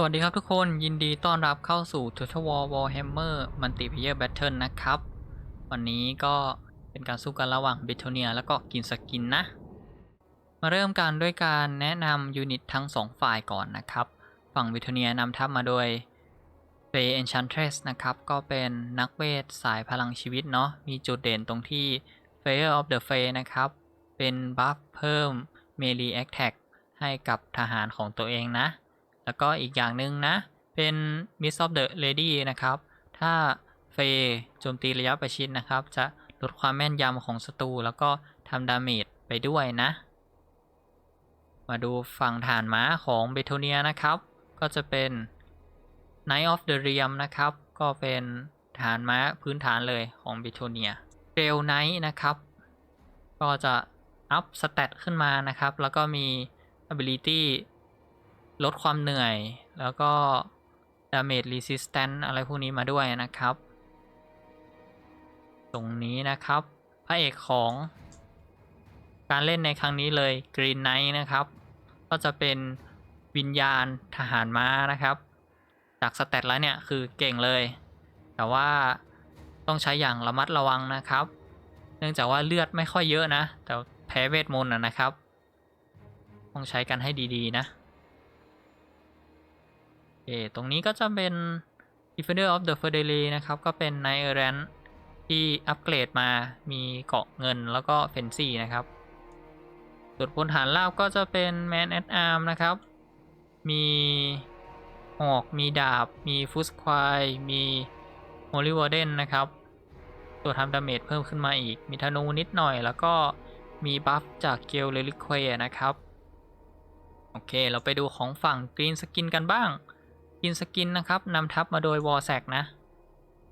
สวัสดีครับทุกคนยินดีต้อนรับเข้าสู่ Total War Warhammer Multiplayer Battle นะครับ วันนี้ก็เป็นการสู้กันระหว่าง b e t o n i a แล้วก็กินสกินนะ มาเริ่มกันด้วยการแนะนำยูนิตทั้งสองฝ่ายก่อนนะครับ ฝั่ง b e t o n i a นำทัพมาโดย f a y Enchantress นะครับ ก็เป็นนักเวทสายพลังชีวิตเนาะมีจุดเด่นตรงที่ Fire of the Fey นะครับ เป็นบัฟเพิ่ม Melee Attack ให้กับทหารของตัวเองนะ แล้วก็อีกอย่างหนึ่งนะ เป็น Miss of the Lady นะครับ ถ้าเฟย์โจมตีระยะประชิดนะครับ จะลดความแม่นยำของศัตรูแล้วก็ทำดาเมจไปด้วยนะ มาดูฝั่งฐานม้าของเบโทเนียนะครับ ก็จะเป็น Knight of the Realm นะครับ ก็เป็นฐานม้าพื้นฐานเลยของเบโทเนียเรลไนท์นะครับ ก็จะอัพสเตตขึ้นมานะครับ แล้วก็มี ability ลดความเหนื่อย แล้วก็ damage resistance อะไรพวกนี้มาด้วยนะครับ ตรงนี้นะครับ พระเอกของการเล่นในครั้งนี้เลย Green Knight นะครับ ก็จะเป็นวิญญาณทหารม้านะครับ จากสเตตแล้วเนี่ยคือเก่งเลย แต่ว่าต้องใช้อย่างระมัดระวังนะครับ เนื่องจากว่าเลือดไม่ค่อยเยอะนะ แต่แพ้เวทมนต์นะครับ ต้องใช้กันให้ดีๆนะ เคตรงนี้ก็จะเป็น Defender of the f e d e r y นะครับ ก็เป็น Night r a n ที่อัปเกรดมามีเกาะเงินแล้วก็เฟนซี่นะครับ ส่วนพลฐานราบก็จะเป็น Man at Arm นะครับ มีหอก มีดาบ มีฟุสควายมี Holy Warden นะครับ ตัวทำดาเมจเพิ่มขึ้นมาอีก มีธนูนิดหน่อย แล้วก็มีบัฟจากเกลเลลิเควนะครับ โอเค เราไปดูของฝั่งกรีนสกินกันบ้าง กรีนสกินนะครับนำทัพมาโดยวอ r แซกนะ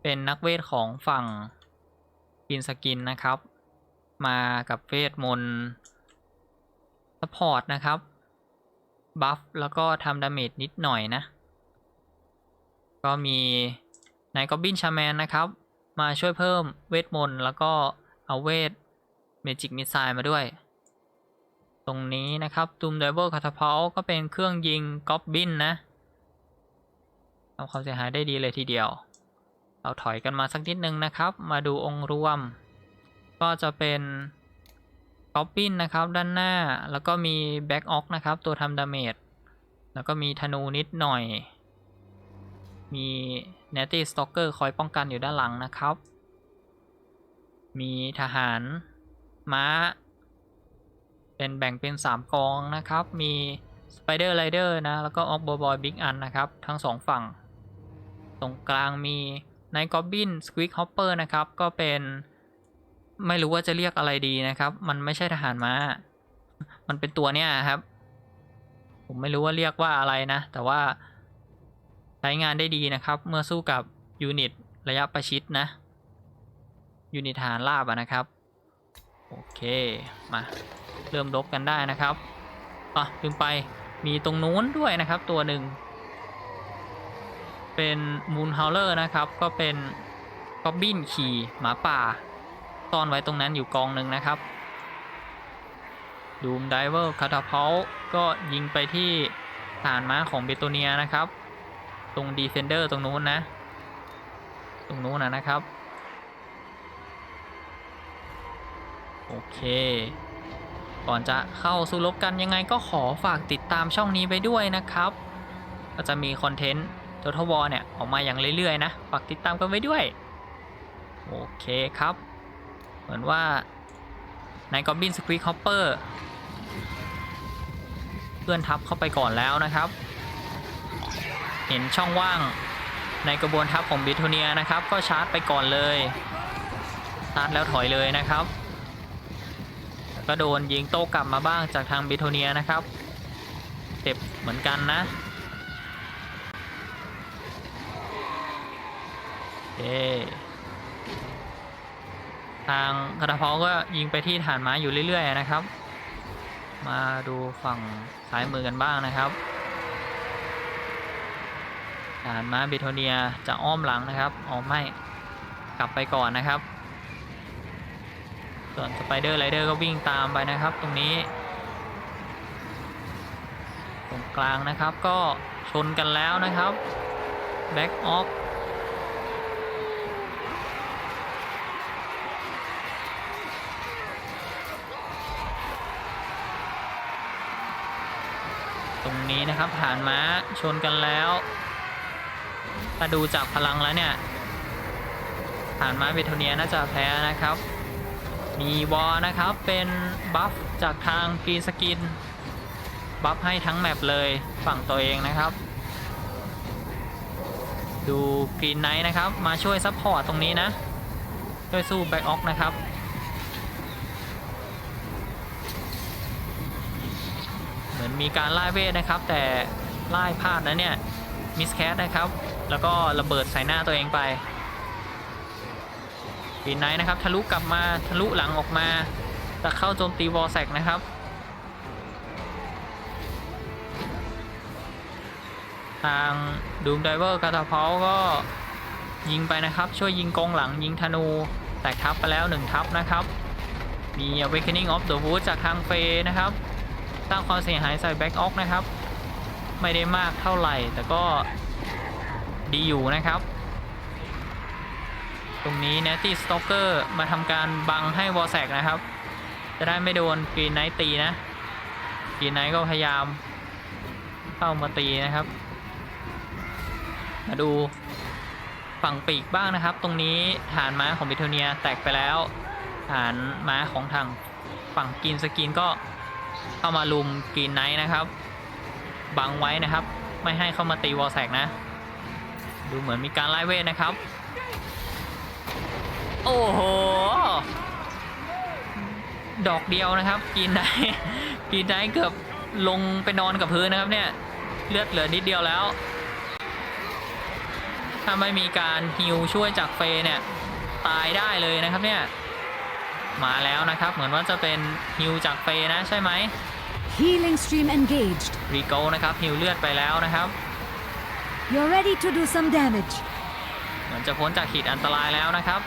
เป็นนักเวทของฝั่งกรีนสกินนะครับ มากับเวทมนต์สปอร์ตนะครับบัฟแล้วก็ทำดาเมจนิดหน่อยนะ ก็มีนายกอบบินชาแมนนะครับ มาช่วยเพิ่มเวทมนต์แล้วก็เอาเวทเมจิกมิสไซล์มาด้วย ตรงนี้นะครับตูมไดเวอร์คาทาพลก็เป็นเครื่องยิงกอบบินนะ ทำความเสียหายได้ดีเลยทีเดียว เราถอยกันมาสักนิดนึงนะครับ มาดูองค์รวม ก็จะเป็นกอบบินนะครับด้านหน้าแล้วก็มีแบ็กออกนะครับ ตัวทำดาเมจแล้วก็มีธนูนิดหน่อย มีเนตตี้สต็อกเกอร์คอยป้องกันอยู่ด้านหลังนะครับ มีทหารม้า เป็นแบ่งเป็น 3 กองนะครับ มี Spider Rider นะ แล้วก็ Ox Boy Boy Big อันนะครับ ทั้ง2ฝั่ง ตรงกลางมี Night Goblin Squeak Hopper นะครับ ก็เป็นไม่รู้ว่าจะเรียกอะไรดีนะครับ มันไม่ใช่ทหารม้า มันเป็นตัวเนี้ยครับ ผมไม่รู้ว่าเรียกว่าอะไรนะ แต่ว่าใช้งานได้ดีนะครับ เมื่อสู้กับยูนิตระยะประชิดนะ ยูนิตฐานราบนะครับ โอเค มาเริ่มรบกันได้นะครับอะลืมไปมีตรงนู้นด้วยนะครับตัวหนึ่ง เป็นมูนเฮลเลอร์นะครับ ก็เป็นก็บินขี่หมาป่าซ่อนไว้ตรงนั้นอยู่กองหนึ่งนะครับดูมไดเวอร์คาตาพลก็ยิงไปที่ฐานม้าของเบโตเนียนะครับ ตรงดีเฟนเดอร์ตรงนู้นนะ ตรงนู้นนะนะครับ โอเค ก่อนจะเข้าสู่รบกันยังไงก็ขอฝากติดตามช่องนี้ไปด้วยนะครับ ก็จะมีคอนเทนต์ Total War เนี่ยออกมาอย่างเรื่อยๆนะฝากติดตามกันไว้ด้วย โอเคครับ เหมือนว่าในกอบบินสควีคอปเปอร์เพื่อนทับเข้าไปก่อนแล้วนะครับ เห็นช่องว่างในกระบวนทัพของบิโทเนียนะครับ ก็ชาร์จไปก่อนเลยชาร์จแล้วถอยเลยนะครับ ก็โดนยิงโต้กลับมาบ้างจากทางบิโทเนียนะครับเจ็บเหมือนกันนะ เอทางคาราพอลก็ยิงไปที่ฐานไม้อยู่เรื่อย ๆ นะครับ มาดูฝั่งซ้ายมือกันบ้างนะครับฐานม้าบิโทเนียจะอ้อมหลังนะครับอ๋อไม่กลับไปก่อนนะครับ ส่วนสไปเดอร์ไรเดอร์ก็วิ่งตามไปนะครับ ตรงนี้ ตรงกลางนะครับก็ชนกันแล้วนะครับแบ็กออฟ รงนี้นะครับฐานม้าชนกันแล้วถ้าดูจากพลังแล้วเนี่ยฐานม้าเบโทเนียน่าจะแพ้นะครับ มีวอนะครับเป็นบัฟจากทางกรีสกินบัฟให้ทั้งแมปเลยฝั่งตัวเองนะครับ ดูกรีนไนท์นะครับ มาช่วยซัพพอร์ตตรงนี้นะ ช่วยสู้แบ็กออกนะครับ เห มีการไล่เวทนะครับ แต่ไล่พลาดนะเนี่ยมิสแคสนะครับ แล้วก็ระเบิดใส่หน้าตัวเองไปกรีนไนท์นะครับทะลุกลับมาทะลุหลังออกมาจะเข้าโจมตีวอลแซกนะครับทางดูมไดเวอร์กาตาเพาก็ยิงไปนะครับ ช่วยยิงกองหลังยิงธนูแตกทับไปแล้ว 1 ทับนะครับ มี Awakening of the Wood จากทางเฟย์นะครับ สร้างความเสียหายใส่แบ็กออกนะครับ ไม่ได้มากเท่าไหร่ แต่ก็ดีอยู่นะครับ ตรงนี้ n น t t y Stalker มาทำการบังให้วอลแซกนะครับ จะได้ไม่โดนกรีนไนท์ตีนะกรีนไนท์ก็พยายามเข้ามาตีนะครับ มาดูฝั่งปีกบ้างนะครับ ตรงนี้ฐานม้าของบิโทเนียแตกไปแล้ว ฐานม้าของทางฝั่งกรีนสกินก็ เข้ามาลุมกรีนไนท์นะครับ บังไว้นะครับ ไม่ให้เข้ามาตีวอลแซกนะ ดูเหมือนมีการไล่เวทนะครับ โอ้โห ดอกเดียวนะครับกรีนไนท์กรีนไนท์เกือบลงไปนอนกับพื้นนะครับเนี่ย เลือดเหลือนิดเดียวแล้ว ถ้าไม่มีการฮิวช่วยจากเฟย์เนี่ย ตายได้เลยนะครับเนี่ย มาแล้วนะครับ เหมือนว่าจะเป็นฮิวจากเฟย์นะใช่ไหม Healing stream engaged. รีโกนะครับฮิวเลือดไปแล้วนะครับ You're ready to do some damage. เหมือนจะพ้นจากขีดอันตรายแล้วนะครับ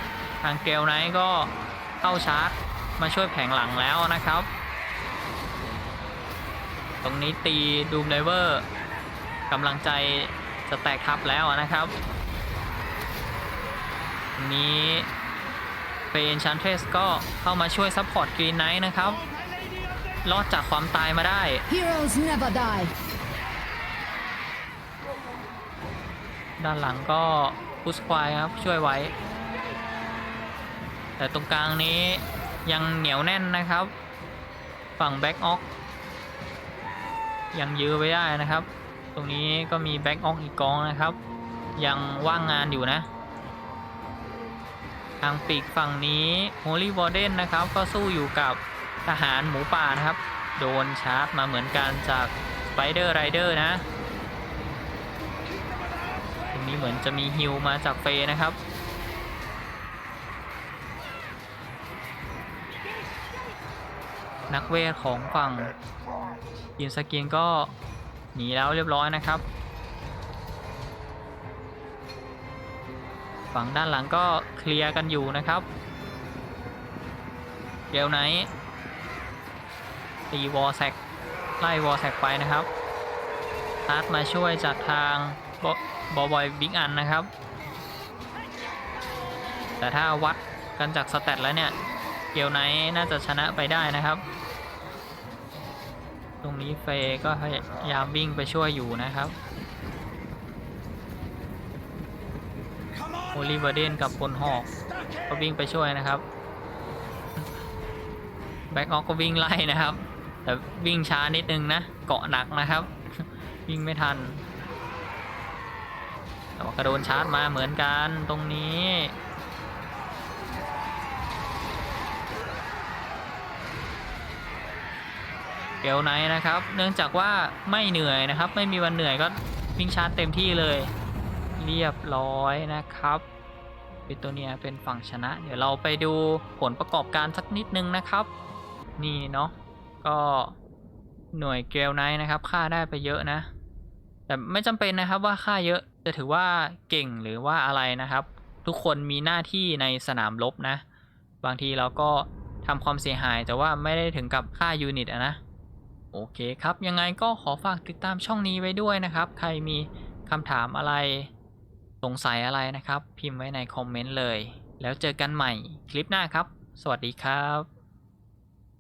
ทางเกลไนท์ก็เข้าชาร์จมาช่วยแผงหลังแล้วนะครับ ตรงนี้ตีดูมไดเวอร์กำลังใจจะแตกทับแล้วนะครับตรงนี้ เฟนชันเทสก็เข้ามาช่วยซัพพอร์ตกรีนไนท์นะครับ รอดจากความตายมาได้ Heroes never die. ด้านหลังก็พุสควายครับ ช่วยไว้ แต่ตรงกลางนี้ยังเหนียวแน่นนะครับ ฝั่งแบ็กออกยังยื้อไว้ได้นะครับ ตรงนี้ก็มีแบ็กออกอีกกองนะครับ ยังว่างงานอยู่นะ ทางปีกฝั่งนี้โฮลี่วอร์เดนนะครับ ก็สู้อยู่กับทหารหมูป่านะครับ โดนชาร์จมาเหมือนกันจากสไปเดอร์ไรเดอร์นะ ตรงนี้เหมือนจะมีฮิลมาจากเฟย์นะครับนักเวทของฝั่งยินสกินก็หนีแล้วเรียบร้อยนะครับ ฝั่งด้านหลังก็เคลียร์กันอยู่นะครับเกลไนท์ตีวอลแซกไล่วอลแซกไปนะครับฮาร์ดมาช่วยจากทางบอบอบอยบิ๊กอันนะครับ แต่ถ้าวัดกันจากสแตทแล้วเนี่ย เกลไนท์น่าจะชนะไปได้นะครับ ตรงนี้เฟยก็พยายามวิ่งไปช่วยอยู่นะครับ โอลิเวเดนกับพลหอกก็วิ่งไปช่วยนะครับแบ็กออกก็วิ่งไล่นะครับ แต่วิ่งช้านิดนึงนะเกาะหนักนะครับ วิ่งไม่ทันแต่ว่ากระโดนชาร์จมาเหมือนกันตรงนี้เกลไนนะครับ เนื่องจากว่าไม่เหนื่อยนะครับ ไม่มีวันเหนื่อยก็วิ่งชาร์จเต็มที่เลย เรียบร้อยนะครับปิโตเนียเป็นฝั่งชนะ เดี๋ยวเราไปดูผลประกอบการสักนิดนึงนะครับ นี่เนาะก็หน่วยเกลไนท์นะครับค่าได้ไปเยอะนะ แต่ไม่จำเป็นนะครับว่าค่าเยอะจะถือว่าเก่งหรือว่าอะไรนะครับ ทุกคนมีหน้าที่ในสนามรบนะ บางทีเราก็ทำความเสียหายแต่ว่าไม่ได้ถึงกับค่ายูนิตอะนะ โอเคครับ ยังไงก็ขอฝากติดตามช่องนี้ไว้ด้วยนะครับ ใครมีคำถามอะไร สงสัยอะไรนะครับ พิมพ์ไว้ในคอมเมนต์เลย แล้วเจอกันใหม่คลิปหน้าครับ สวัสดีครับ